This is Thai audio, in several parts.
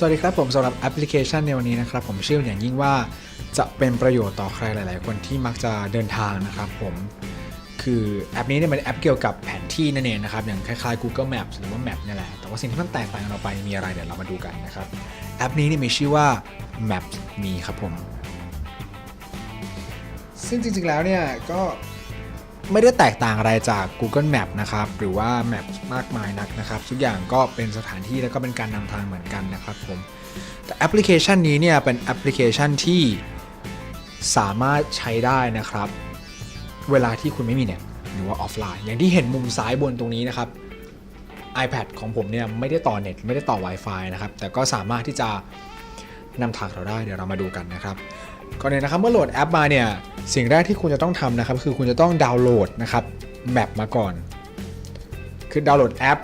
สวัสดีครับผมสำหรับแอปพลิเคชันในวันนี้นะครับ ผมเชื่ออย่างยิ่งว่าจะเป็นประโยชน์ต่อใครหลาย ๆ คนที่มักจะเดินทางนะครับผมคือแอปนี้เนี่ยเป็นแอปเกี่ยวกับแผนที่นั่นเองนะครับ อย่างคล้าย ๆ Google Maps หรือว่า Map นี่แหละ แต่ว่าสิ่งที่มันแตกต่างกันออกไปมีอะไรเดี๋ยวเรามาดูกันนะครับ แอปนี้เนี่ยมีชื่อว่า Map มีครับผม ซึ่งจริง ๆ แล้วเนี่ยก็ ไม่ได้แตกต่างอะไรจาก Google Map นะครับ หรือว่า Map มากมายนักนะครับ ทุกอย่างก็เป็นสถานที่แล้วก็เป็นการนำทางเหมือนกันนะครับผมแต่แอปพลิเคชันนี้เนี่ยเป็นแอปพลิเคชันที่สามารถใช้ได้นะครับ เวลาที่คุณไม่มีเน็ตหรือว่าออฟไลน์ อย่างที่เห็นมุมซ้ายบนตรงนี้นะครับ iPad ของผมเนี่ยไม่ได้ต่อเน็ตไม่ได้ต่อ Wi-Fi นะครับ แต่ก็สามารถที่จะนำทางเราได้เดี๋ยวเรามาดูกันนะครับ ก่อนอื่นนะครับเมื่อโหลดแอปมาเนี่ยสิ่งแรกที่คุณจะต้องทำนะครับคือคุณจะต้องดาวน์โหลดนะครับแมปมาก่อน คือดาวน์โหลดแอป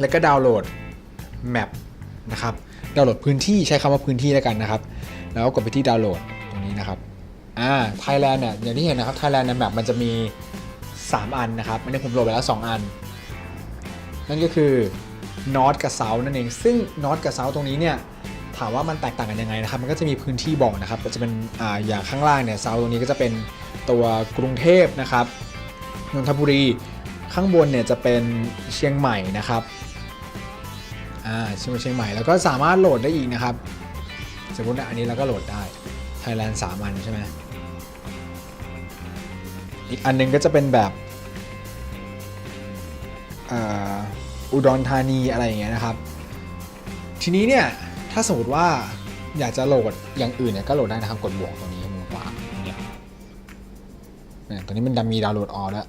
แล้วก็ดาวน์โหลดแมปนะครับดาวน์โหลดพื้นที่ใช้คำว่าพื้นที่แล้วกันนะครับ แล้วก็กดไปที่ดาวน์โหลดตรงนี้นะครับอ่าไทยแลนด์เนี่ยอย่างที่เห็นนะครับไทยแลนด์ในแมปมันจะมี 3 อันนะครับอันนี้ผมโหลดไปแล้ว 2 อัน นั่นก็คือนอตกับเซานั่นเอง ซึ่งนอตกับเซาตรงนี้เนี่ย ถามว่ามันแตกต่างกันยังไงนะครับ มันก็จะมีพื้นที่บอกนะครับก็จะเป็นออย่างข้างล่างเนี่ยเซาตรงนี้ก็จะเป็นตัวกรุงเทพนะครับนนทบุรีข้างบนเนี่ยจะเป็นเชียงใหม่นะครับอ่าเชียงเชียงใหม่แล้วก็สามารถโหลดได้อีกนะครับ สมมติอันนี้เราก็โหลดได้ Thailand 3อันใช่ไหมอีกอันหนึงก็จะเป็นแบบอุดรธานีอะไรอย่างเงี้ยนะครับ ทีนี้เนี่ย ถ้าสมมติว่าอยากจะโหลดอย่างอื่นเนี่ยก็โหลดได้นะครับ กดบวกตรงนี้มุมขวาเนี่ยตอนนี้มันมีดาวน์โหลดออแล้ว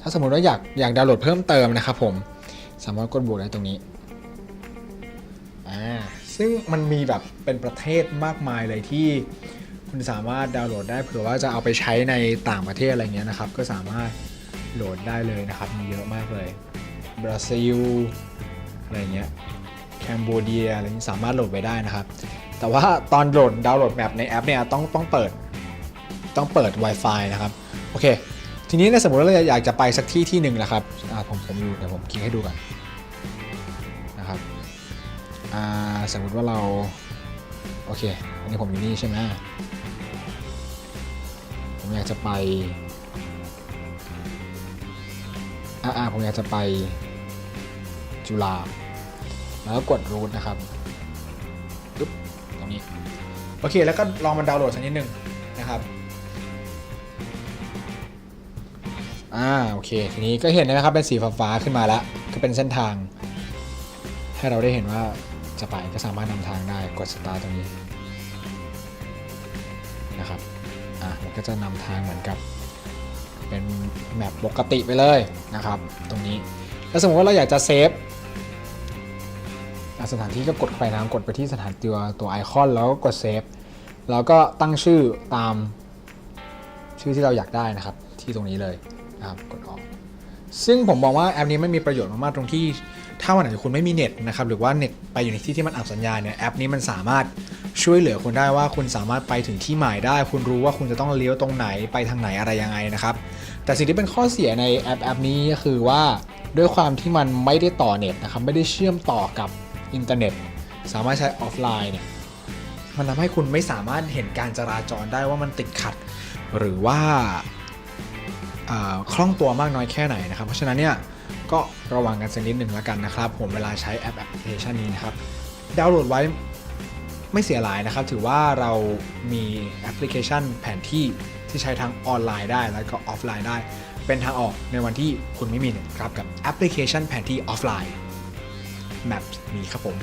ถ้าสมมติว่าอยากอยากดาวน์โหลดเพิ่มเติมนะครับผม สามารถกดบวกได้ตรงนี้อ่าซึ่งมันมีแบบเป็นประเทศมากมายเลยที่คุณสามารถดาวน์โหลดได้เผื่อว่าจะเอาไปใช้ในต่างประเทศอะไรเงี้ยนะครับ ก็สามารถโหลดได้เลยนะครับ มีเยอะมากเลยบราซิลอะไรเงี้ย แคนโบเดียอะไรนี้สามารถโหลดไปได้นะครับ แต่ว่าตอนโหลดดาวน์โหลดแมปในแอปเนี่ยต้องต้องเปิดต้องเปิด Wi-Fi นะครับ โอเค ทีนี้ในสมมติว่าเราอยากจะไปสักที่ที่หนึ่งนะครับผมผมอยู่เดี๋ยวผมคลิกให้ดูกันนะครับสมมติว่าเราโอเคอันนี้ผมอยู่นี่ใช่ไหมผมอยากจะไปอาอ่าผมอยากจะไปจุฬา แล้วก็กดรูทนะครับปึ๊บตรงนี้ โอเค แล้วก็ลองมาดาวน์โหลดสักนิดหนึ่งนะครับอ่าโอเค ทีนี้ก็เห็นนะครับเป็นสีฟ้าๆขึ้นมาแล้ว ก็เป็นเส้นทาง ให้เราได้เห็นว่าจะไปก็สามารถนำทางได้กดสตาร์ตรงนี้นะครับอะมันก็จะนำทางเหมือนกับเป็นแมปปกติไปเลยนะครับ ตรงนี้แล้วสมมติว่าเราอยากจะเซฟ สถานที่ก็กดไปนะกดไปที่สถานตัวตัวไอคอนแล้วก็กดเซฟแล้วก็ตั้งชื่อตามชื่อที่เราอยากได้นะครับ ที่ตรงนี้เลยนะครับกดออก ซึ่งผมมองว่าแอปนี้ไม่มีประโยชน์มากๆตรงที่ถ้าวันไหนคุณไม่มีเน็ตนะครับหรือว่าเน็ตไปอยู่ในที่ที่มันอับสัญญาณเนี่ยแอปนี้มันสามารถช่วยเหลือคุณได้ว่าคุณสามารถไปถึงที่หมายได้ คุณรู้ว่าคุณจะต้องเลี้ยวตรงไหนไปทางไหนอะไรยังไงนะครับ แต่สิ่งที่เป็นข้อเสียในแอปแอปนี้ก็คือว่าด้วยความที่มันไม่ได้ต่อเน็ตนะครับไม่ได้เชื่อมต่อกับ อินเทอร์เน็ต สามารถใช้ออฟไลน์เนี่ยมันทำให้คุณไม่สามารถเห็นการจราจรได้ว่ามันติดขัด หรือว่าคล่องตัวมากน้อยแค่ไหนนะครับ เพราะฉะนั้นเนี่ยก็ระวังกันสักนิดหนึ่งแล้วกันนะครับ ผมเวลาใช้แอปแอปพลิเคชันนี้นะครับดาวน์โหลดไว้ไม่เสียหลายนะครับ ถือว่าเรามีแอปพลิเคชันแผนที่ที่ใช้ทั้งออนไลน์ได้แล้วก็ออฟไลน์ได้ เป็นทางออกในวันที่คุณไม่มีน็ตครับกับแอปพลิเคชันแผนที่ออฟไลน์ Maps นี้ครับผม